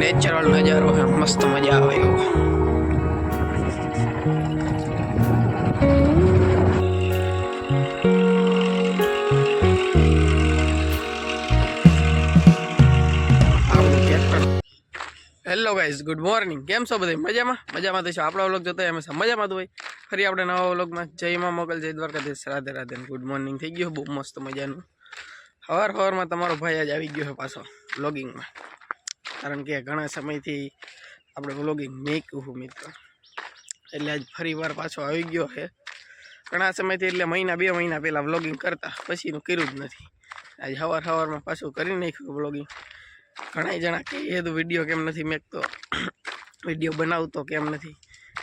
Natural નજારો છે. મસ્ત મજા આવે એવો. હેલો ગાઈઝ ગુડ મોર્નિંગ કેમ છો બધા મજામાં? મજામાં છો. આપણા વ્લોગ જોતા હંમેશા મજામાં તો હોય. ફરી આપણે નવા વ્લોગમાં જયમાં મોકલ જય દ્વારકાધીશ. રાધે રાધે ગુડ મોર્નિંગ થઈ ગયું. બહુ મસ્ત મજાનું. હવાર હવારમાં તમારો ભાઈ આજ આવી ગયો છે પાછો વ્લોગિંગમાં કારણ કે ઘણા સમયથી આપણે વ્લોગિંગ કહું મિત્રો. એટલે આજ ફરી વાર પાછો આવી ગયો છે. ઘણા સમયથી એટલે મહિના, બે મહિના પહેલાં વ્લોગિંગ કરતા પછીનું કર્યું જ નથી. આજ સવાર સવારમાં પાછું કરી નાખ્યું વ્લોગિંગ ઘણા જણા કે એ તો વીડિયો કેમ નથી મેકતો? વીડિયો બનાવતો કેમ નથી?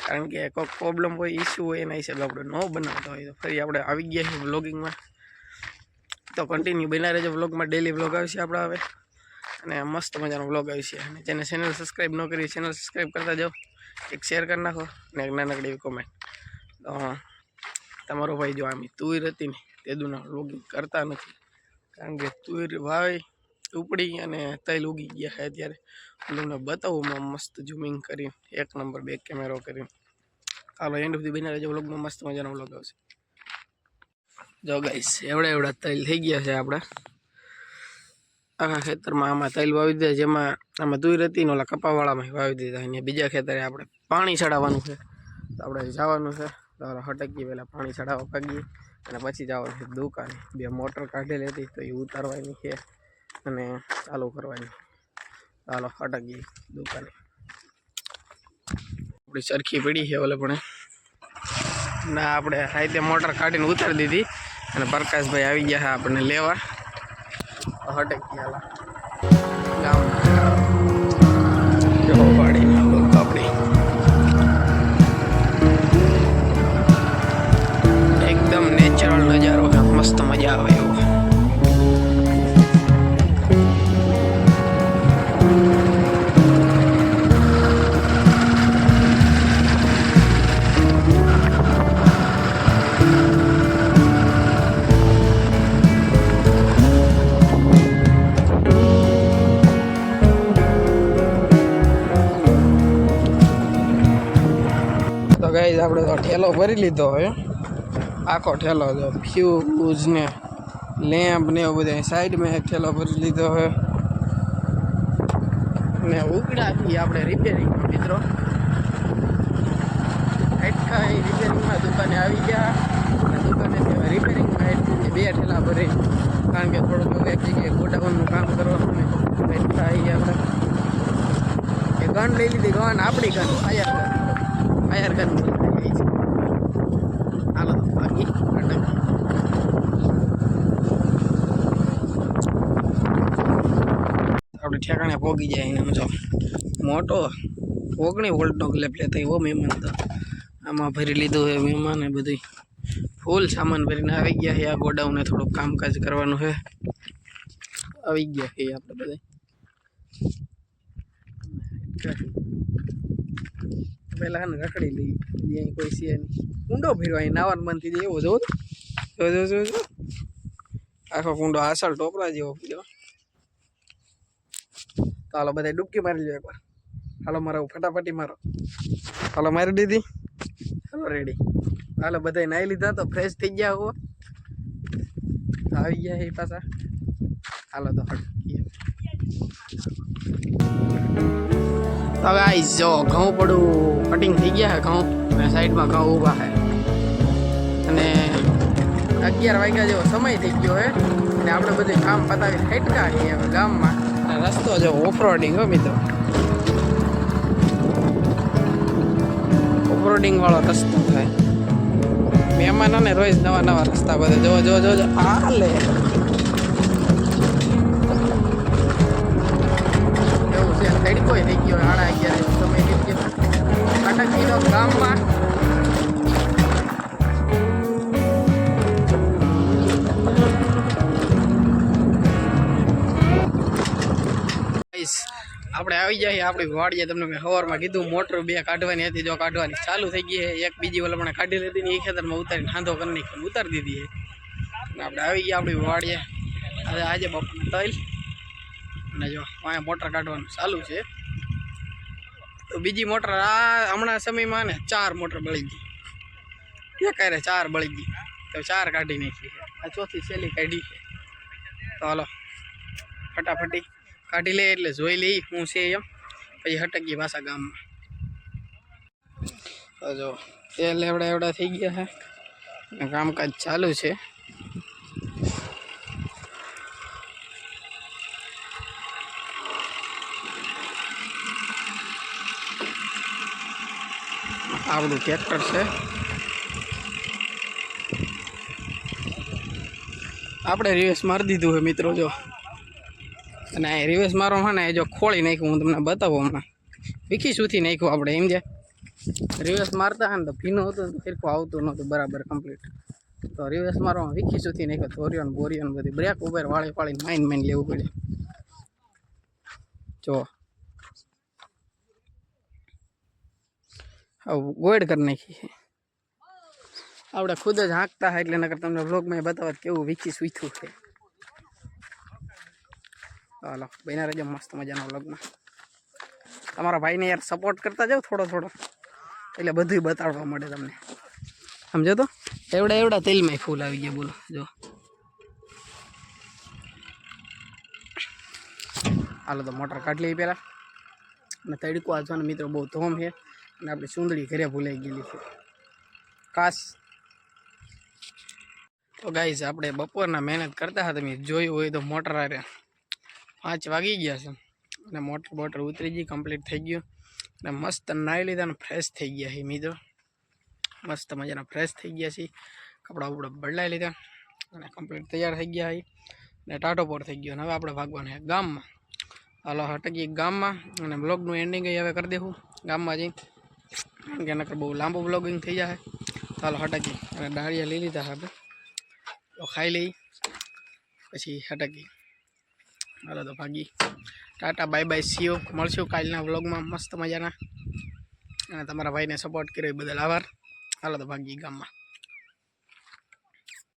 કારણ કે કોઈક પ્રોબ્લેમ હોય ઇસ્યુ હોય, એના હિસાબે આપણે ન બનાવતા હોય તો ફરી આપણે આવી ગયા છીએ વ્લોગિંગમાં તો કન્ટિન્યુ બના રહેજો વ્લોગમાં ડેલી વ્લોગ આવશે આપણે હવે. અને મસ્ત મજાનો વ્લોગ છે. અને જેને ચેનલ સબસ્ક્રાઈબ ન કરી ચેનલ સબસ્ક્રાઈબ કરતા જાઓ. એક શેર કરી નાખો અને એક નાનકડી એવી કોમેન્ટ તો, તમારો ભાઈ જો આમ તુર હતી ને, તે દુના લોગિંગ કરતા નથી. કારણ કે તુર ભાઈ ઉપડી અને તૈલ ઉગી ગયા છે અત્યારે. હું તમને બતાવું મસ્ત ઝૂમિંગ કરીને, એક નંબર બેક કેમેરો કરીને. હાલો એન્ડ સુધી બની રહેજો વ્લોગમાં મસ્ત મજાનો વ્લોગ આવશે. જો ગાઈસ એવડા એવડા તૈલ થઈ ગયા છે આપણા આખા ખેતરમાં આમાં તૈલ વાવી દીધા જેમાં આમાં તુર હતી ને ઓલા કપાવાળામાં વાવી દીધા. અને બીજા ખેતરે આપણે પાણી ચડાવવાનું છે. તો આપણે જવાનું છે. તો હટકીએ, પહેલાં પાણી ચડાવવા ભાગીએ અને પછી જવાનું છે દુકાને. બે મોટર કાઢેલી હતી, તો એ ઉતારવાની છે અને ચાલુ કરવાની. ચાલો હટકીએ દુકાને. આપણી સરખી પડી છે ઓલે પણ. ના, આપણે હાઈતે મોટર કાઢીને ઉતારી દીધી અને પ્રકાશભાઈ આવી ગયા આપણને લેવા. અટકી હાલા ગામ પાડીને આપણી. એકદમ નેચરલ નજારો મસ્ત મજા આવે આપણે તો ઠેલો ભરી લીધો હવે. આખો ઠેલો જો ફ્યુઝ ને લેમ્પ ને એવું બધું સાઈડમાં એક ઠેલો ભરી લીધો હવે. ને ઉગડાથી આપણે રિપેરિંગ મિત્રો. એટલા રિપેરિંગમાં દુકાને આવી ગયા. અને દુકાને રિપેરિંગમાં બે ઠેલા ભરી. કારણ કે થોડુંક એક જગ્યાએ ગોડાઉનનું કામ કરવાનું ને એટલા આવી આપણે. એ ગન લઈ લીધી, ગન આપણી gun fire gun fire gun હાલો તો આપણે ઠેકાણે પોગી જાય એમ જો મોટો ઓગણી વોલ્ટનો ગ્લેપ લેતા એવો મહેમાન તો આમાં ભરી લીધું હોય મહેમાન બધું ફૂલ સામાન ભરીને આવી ગયા છે, આ ગોડાઉને થોડુંક કામકાજ કરવાનું છે. આવી ગયા છે આપણે બધા પેલા ને રખડી લઈ અહીંયા કોઈ છે નહીં કુંડો ભર્યો અહીં નાવાનું મન થઈ જાય એવો જો જો જો જો જો આખો કુંડો આસળ ટોપરા જેવો પીડ્યો તો હાલો બધા ડૂબકી મારી લો એકવાર હાલો મારો ફટાફટી મારો હાલો મારી દીધી હાલો રેડી હાલો બધા નાહી લીધા, તો ફ્રેશ થઈ ગયા હો. આવી ગયા એ પાછા. હાલો, તો હટકીએ તો ગાઈસ જો ઘઉં પડું કટિંગ થઈ ગયા છે, ઘઉં. સાઈડમાં ઘઉં ઊભા છે. અને અગિયાર વાગ્યા જેવો સમય થઈ ગયો છે. અને આપણે બધું કામ પતાવી ફેટકા છીએ ગામમાં. રસ્તો જો ઓફરોડિંગ હો મિત્રો. ઓફરોડિંગ વાળો રસ્તો થાય મહેમાનોને રોજ નવા નવા રસ્તા બધે. જો જો જો આ લે સાડા અગિયાર સમય ગયો ગામમાં. આપણે આવી જાય આપણી વાડીએ. તમને મેં સવારમાં કીધું, મોટર બે કાઢવાની હતી, જો કાઢવાની ચાલુ થઈ ગઈ છે. એક બીજી વલમણે કાઢી લીધી ને એ ખેતરમાં ઉતારીને હાંધો કરી નાખી ઉતારી દીધી છે. આપણે આવી ગયા આપણી વાડીએ. આજે આજે બપોરના તૈલ. અને જો, અહીંયા મોટર કાઢવાનું ચાલુ છે. તો બીજી મોટર આ હમણાં સમયમાં ને ચાર મોટર બળી ગઈ. એક હારે ચાર બળી ગઈ. તો ચાર કાઢી નાખી આ ચોથી છેલ્લી કાઢી છે. તો હાલો, ફટાફટી કાઢી લે એટલે જોઈ લઈ હું છે એમ. પછી હટકી પાછા ગામમાં. તો જો, તેલ એવડા એવડા થઈ ગયા છે. કામકાજ ચાલુ છે. આ બધું ટ્રેક્ટર છે. આપણે રિવેસ મારી દીધું છે મિત્રો, જો. અને આ રિવેસ મારવામાં ને એ જો ખોળી નાખ્યું, હું તમને બતાવું હમણાં. વિખી સુથી નાખ્યું આપણે, એમ જે રિવેસ મારતા હોય ને તો ભીનું હતું ફેરખું આવતું નહોતું, બરાબર કમ્પ્લીટ તો રિવેસ મારવામાં વિખી સુથી નાખ્યો ધોરિયો ને બોરિયો ને બધી, બ્રેક ઉભેર વાળી વાળીને માઇન માઇન લેવું પડે. જો. આવું ગોળ કરી નાખી છે આપણે ખુદ જ હાંકતા હોય એટલે નકર તમને વ્લોગમાં બતાવત કેવું વીખી સૂથ્યું છે હાલો બન્યા રહેજો મસ્ત મજાનો વ્લોગમાં તમારા ભાઈને યાર સપોર્ટ કરતા જાઓ થોડો થોડો એટલે બધું બતાડવા મળે તમને સમજો તો એવડા એવડા તેલમાં ફૂલ આવી ગયા બોલો જો હાલો તો મોટર કાઢી લઈ પહેલાં અને તડકો આજવાનો મિત્રો બહુ ધોમ છે અને આપણી સુંદડી ઘરે ભૂલાઈ ગયેલી છે. કાશ. તો ગાઈઝ આપણે બપોરના મહેનત કરતા હતા, તમે જોયું હોય તો મોટર આરે પાંચ વાગી ગયા છે. અને મોટર બોટર ઉતરી ગઈ કમ્પ્લીટ થઈ ગયું. અને મસ્ત નાહી લીધા અને ફ્રેશ થઈ ગયા છે, મિત્રો. મસ્ત મજાના ફ્રેશ થઈ ગયા છે. કપડાં બપડા બદલાઈ લીધા અને કમ્પ્લીટ તૈયાર થઈ ગયા છે. અને ટાટો પોર થઈ ગયો. અને હવે આપણે ભાગવાનું છે ગામમાં. હાલો હટકી ગામમાં. અને બ્લોગનું એન્ડિંગ હવે કરી દેવું. ગામમાં જઈ. કારણ કે નકર બહુ લાંબુ બ્લોગિંગ થઈ જાય ચાલો હટકી અને ડાળિયા લઈ લીધા આપણે. તો ખાઈ લઈ. પછી હટકી હાલો તો ભાગી. ટાટા બાય બાય સીઓ મળશું કાલના વ્લોગમાં મસ્ત મજાના. અને તમારા ભાઈને સપોર્ટ કર્યો એ બદલ આભાર. હાલો તો ભાગી ગામમાં.